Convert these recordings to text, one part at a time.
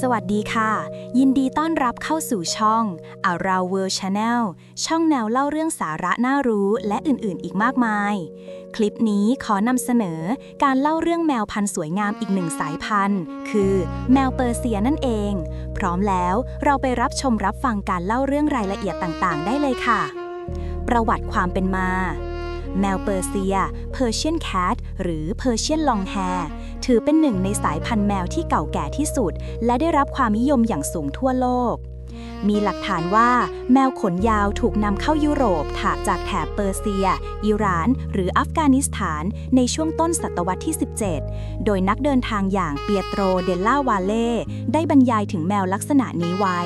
สวัสดีค่ะ ยินดีต้อนรับเข้าสู่ช่อง a r o u World Channel ช่องแนวเล่าเรื่องสาระน่ารู้และอื่นๆ อีกมากมาย คลิปนี้ขอนำเสนอการเล่าเรื่องแมวพันธุ์สวยงามอีกหนึ่งสายพันธุ์ คือแมวเปอร์เซียนั่นเอง พร้อมแล้วเราไปรับชมรับฟังการเล่าเรื่องรายละเอียดต่างๆ ได้เลยค่ะ ประวัติความเป็นมาแมวเปอร์เซีย Persian Cat หรือ Persian Longhair ถือเป็นหนึ่งในสายพันธุ์แมวที่เก่าแก่ที่สุด และได้รับความนิยมอย่างสูงทั่วโลก มีหลักฐานว่าแมวขนยาวถูกนำเข้ายุโรปถาจากแถบเปอร์เซีย อิหร่าน หรืออัฟกานิสถานในช่วงต้นศตวรรษที่ 17 โดยนักเดินทางอย่างเปียโตรเดลล่าวาเล่ได้บรรยายถึงแมวลักษณะนี้ไว้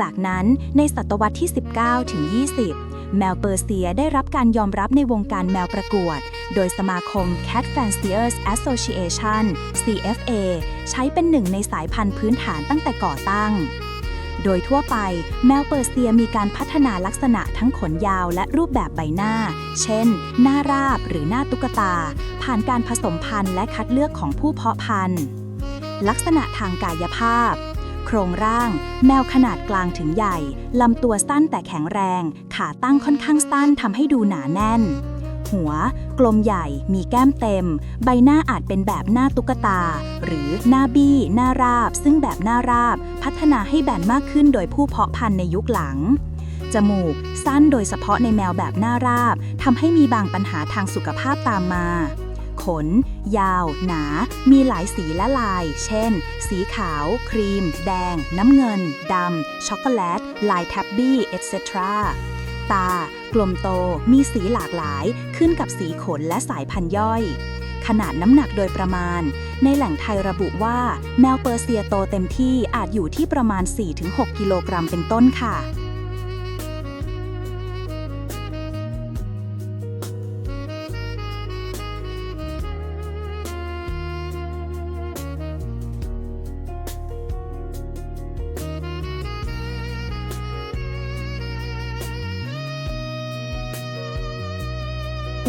จากนั้นในศตวรรษที่ 19ถึง20 แมวเปอร์เซียได้รับการยอมรับในวงการแมวประกวด โดยสมาคม Cat Fanciers Association CFA ใช้เป็นหนึ่งในสายพันธุ์พื้นฐานตั้งแต่ก่อตั้ง โดยทั่วไป แมวเปอร์เซียมีการพัฒนาลักษณะทั้งขนยาวและรูปแบบใบหน้า เช่น หน้าราบหรือหน้าตุ๊กตา ผ่านการผสมพันธุ์และคัดเลือกของผู้เพาะพันธุ์ ลักษณะทางกายภาพ โครงร่าง แมวขนาดกลางถึงใหญ่ ลำตัวสั้นแต่แข็งแรง ขาตั้งค่อนข้างสั้นทำให้ดูหนาแน่น หัว กลมใหญ่ มีแก้มเต็ม ใบหน้าอาจเป็นแบบหน้าตุ๊กตา หรือหน้าบี้ หน้าราบ ซึ่งแบบหน้าราบ พัฒนาให้แบนมากขึ้นโดยผู้เพาะพันธุ์ในยุคหลังจมูก สั้นโดยเฉพาะในแมวแบบหน้าราบทำให้มีบางปัญหาทางสุขภาพตามมา น ยาว หนา มีหลายสีและลาย เช่น สีขาว ครีม แดง น้ำเงิน ดำ ช็อกโกแลต ลายแท็บบี้ etc. ตา กลมโต มีสีหลากหลาย ขึ้นกับสีขนและสายพันธุ์ย่อย ขนาดน้ำหนักโดยประมาณ ในแหล่งไทยระบุว่า แมวเปอร์เซียโตเต็มที่อาจอยู่ที่ประมาณ 4-6 กิโลกรัมเป็นต้นค่ะ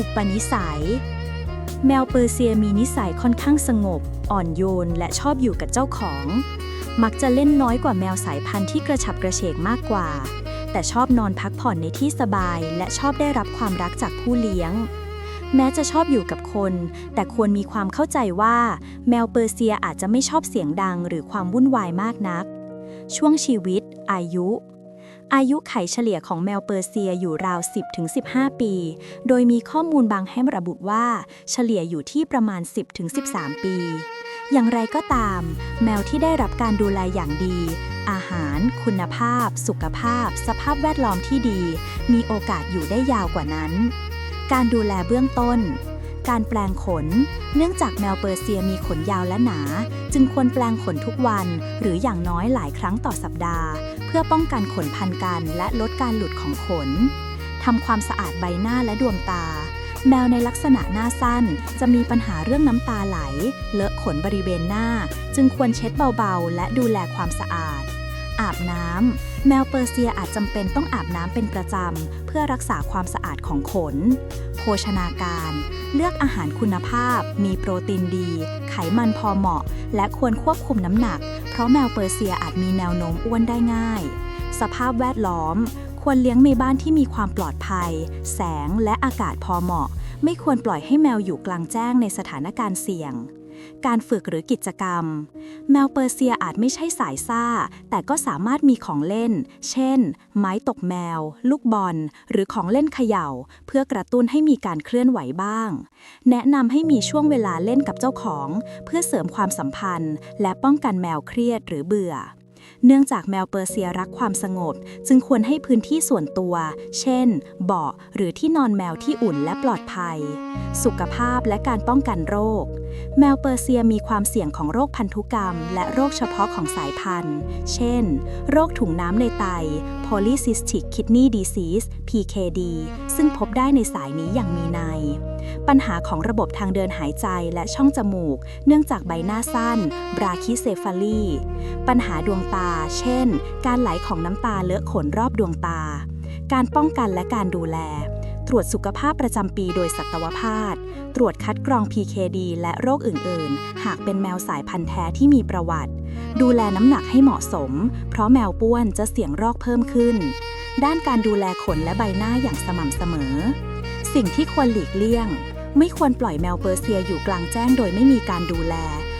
อุปนิสัย แมวเปอร์เซียมีนิสัยค่อนข้างสงบ อ่อนโยน และชอบอยู่กับเจ้าของ มักจะเล่นน้อยกว่าแมวสายพันธุ์ที่กระฉับกระเฉงมากกว่า แต่ชอบนอนพักผ่อนในที่สบาย และชอบได้รับความรักจากผู้เลี้ยง แม้จะชอบอยู่กับคน แต่ควรมีความเข้าใจว่า แมวเปอร์เซียอาจจะไม่ชอบเสียงดังหรือความวุ่นวายมากนัก ช่วงชีวิต อายุ อายุไขเฉลี่ยของแมวเปอร์เซียอยู่ราว 10-15 ปี โดยมีข้อมูลบางแห่งระบุว่าเฉลี่ยอยู่ที่ประมาณ 10-13 ปี อย่างไรก็ตาม แมวที่ได้รับการดูแลอย่างดี อาหาร คุณภาพ สุขภาพ สภาพแวดล้อมที่ดี มีโอกาสอยู่ได้ยาวกว่านั้น การดูแลเบื้องต้น การแปลงขน เนื่องจากแมวเปอร์เซียมีขนยาวและหนา จึงควรแปลงขนทุกวัน หรืออย่างน้อยหลายครั้งต่อสัปดาห์ เพื่อป้องกันขนพันกันและลดการหลุดของขนทำความสะอาดใบหน้าและดวงตา แมวในลักษณะหน้าสั้น จะมีปัญหาเรื่องน้ำตาไหล เลอะขนบริเวณหน้า จึงควรเช็ดเบาๆ และดูแลความสะอาด อาบน้ำ แมวเปอร์เซียอาจจำเป็นต้องอาบน้ำเป็นประจำ เพื่อรักษาความสะอาดของขน โภชนาการ เลือกอาหารคุณภาพ มีโปรตีนดี ไขมันพอเหมาะ และควรควบคุมน้ำหนัก เพราะแมวเปอร์เซียอาจมีแนวโน้มอ้วนได้ง่าย สภาพแวดล้อม ควรเลี้ยงในบ้านที่มีความปลอดภัย แสงและอากาศพอเหมาะ ไม่ควรปล่อยให้แมวอยู่กลางแจ้งในสถานการณ์เสี่ยง การฝึกหรือกิจกรรม แมวเปอร์เซียอาจไม่ใช่สายซ่า แต่ก็สามารถมีของเล่น เช่น ไม้ตกแมว ลูกบอล หรือของเล่นเขย่า เพื่อกระตุ้นให้มีการเคลื่อนไหวบ้าง แนะนำให้มีช่วงเวลาเล่นกับเจ้าของ เพื่อเสริมความสัมพันธ์ และป้องกันแมวเครียดหรือเบื่อ เนื่องจากแมวเปอร์เซียรักความสงบ จึงควรให้พื้นที่ส่วนตัว เช่น เบาะหรือที่นอนแมวที่อุ่นและปลอดภัย สุขภาพและการป้องกันโรค แมวเปอร์เซียมีความเสี่ยงของโรคพันธุกรรม และโรคเฉพาะของสายพันธุ์ เช่น โรคถุงน้ำในไต Polycystic Kidney Disease PKD ซึ่งพบได้ในสายนี้อย่างมีนัยปัญหาของระบบทางเดินหายใจและช่องจมูก เนื่องจากใบหน้าสั้นบราคิเซฟาลีปัญหาดวงตา เช่น การไหลของน้ำตาเลอะขนรอบดวงตา การป้องกันและการดูแล ตรวจสุขภาพประจำปีโดยสัตวแพทย์ ตรวจคัดกรอง PKD และโรคอื่น ๆ หากเป็นแมวสายพันธุ์แท้ที่มีประวัติ ดูแลน้ำหนักให้เหมาะสม เพราะแมวป้วนจะเสี่ยงโรคเพิ่มขึ้น ด้านการดูแลขนและใบหน้าอย่างสม่ำเสมอ สิ่งที่ควรหลีกเลี่ยง ไม่ควรปล่อยแมวเปอร์เซียอยู่กลางแจ้งโดยไม่มีการดูแล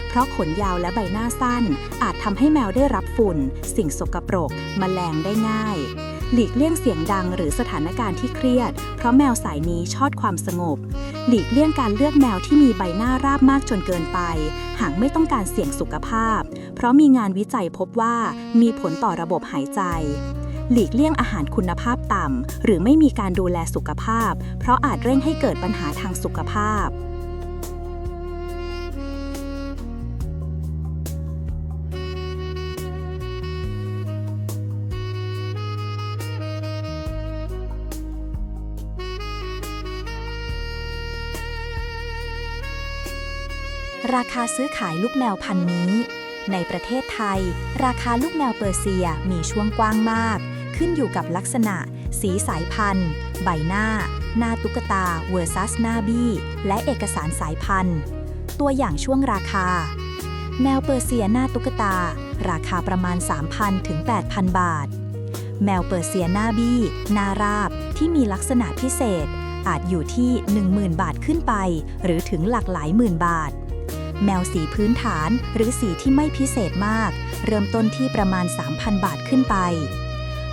เพราะขนยาวและใบหน้าสั้น อาจทำให้แมวได้รับฝุ่น สิ่งสกปรกแมลงได้ง่าย หลีกเลี่ยงเสียงดังหรือสถานการณ์ที่เครียด เพราะแมวสายนี้ชอบความสงบหลีกเลี่ยงการเลือกแมวที่มีใบหน้าราบมากจนเกินไป หากไม่ต้องการเสี่ยงสุขภาพ ราะมีงานวิจัยพบว่ามีผลต่อระบบหายใจ หลีกเลี่ยงอาหารคุณภาพต่ำ หรือไม่มีการดูแลสุขภาพ เพราะอาจเร่งให้เกิดปัญหาทางสุขภาพราคาซื้อขายลูกแมวพันธุ์นี้ ในประเทศไทย ราคาลูกแมวเปอร์เซียมีช่วงกว้างมาก ขึ้นอยู่กับลักษณะ สีสายพันธุ์ ใบหน้า หน้าตุ๊กตา versus หน้าบี้ และเอกสารสายพันธุ์ ตัวอย่างช่วงราคา แมวเปอร์เซียหน้าตุ๊กตา ราคาประมาณ 3,000 ถึง 8,000 บาท แมวเปอร์เซียหน้าบี้หน้าราบที่มีลักษณะพิเศษอาจอยู่ที่ 10,000 บาทขึ้นไป หรือถึงหลักหลายหมื่นบาท แมวสีพื้นฐานหรือสีที่ไม่พิเศษมาก เริ่มต้นที่ประมาณ 3,000 บาทขึ้นไป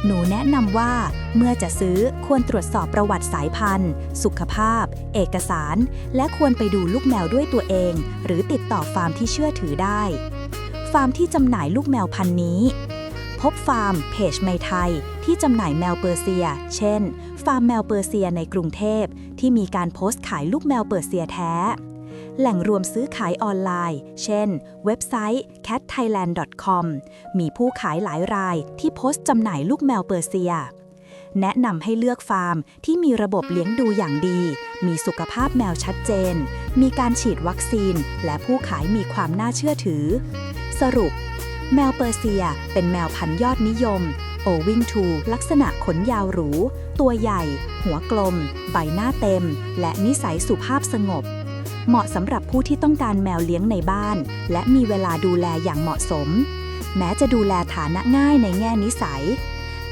หนูแนะนำว่าเมื่อจะซื้อควรตรวจสอบประวัติสายพันธุ์ สุขภาพ เอกสาร และควรไปดูลูกแมวด้วยตัวเอง หรือติดต่อฟาร์มที่เชื่อถือได้ ฟาร์มที่จำหน่ายลูกแมวพันธุ์นี้พบฟาร์มเพจในไทย ที่จำหน่ายแมวเปอร์เซีย เช่น ฟาร์มแมวเปอร์เซียในกรุงเทพ ที่มีการโพสต์ขายลูกแมวเปอร์เซียแท้ แหล่งรวมซื้อขายออนไลน์ เช่น เว็บไซต์ catthailand.com มีผู้ขายหลายรายที่โพสต์จำหน่ายลูกแมวเปอร์เซีย แนะนำให้เลือกฟาร์มที่มีระบบเลี้ยงดูอย่างดี มีสุขภาพแมวชัดเจน มีการฉีดวัคซีน และผู้ขายมีความน่าเชื่อถือ สรุป แมวเปอร์เซียเป็นแมวพันธุ์ยอดนิยมโอวิงทูลักษณะขนยาวหรู ตัวใหญ่ หัวกลม ใบหน้าเต็ม และนิสัยสุภาพสงบ เหมาะสำหรับผู้ที่ต้องการแมวเลี้ยงในบ้าน และมีเวลาดูแลอย่างเหมาะสม แม้จะดูแลฐานะง่ายในแง่นิสัย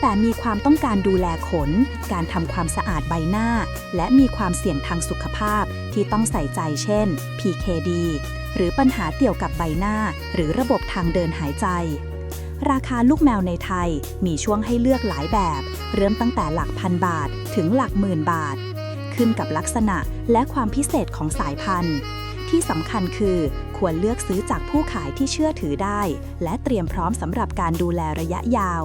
แต่มีความต้องการดูแลขน การทำความสะอาดใบหน้า และมีความเสี่ยงทางสุขภาพที่ต้องใส่ใจเช่น PKD หรือปัญหาเกี่ยวกับใบหน้า หรือระบบทางเดินหายใจ ราคาลูกแมวในไทยมีช่วงให้เลือกหลายแบบ เริ่มตั้งแต่หลักพันบาทถึงหลักหมื่นบาท ขึ้นกับลักษณะและความพิเศษของสายพันธุ์ ที่สำคัญคือควรเลือกซื้อจากผู้ขายที่เชื่อถือได้ และเตรียมพร้อมสำหรับการดูแลระยะยาว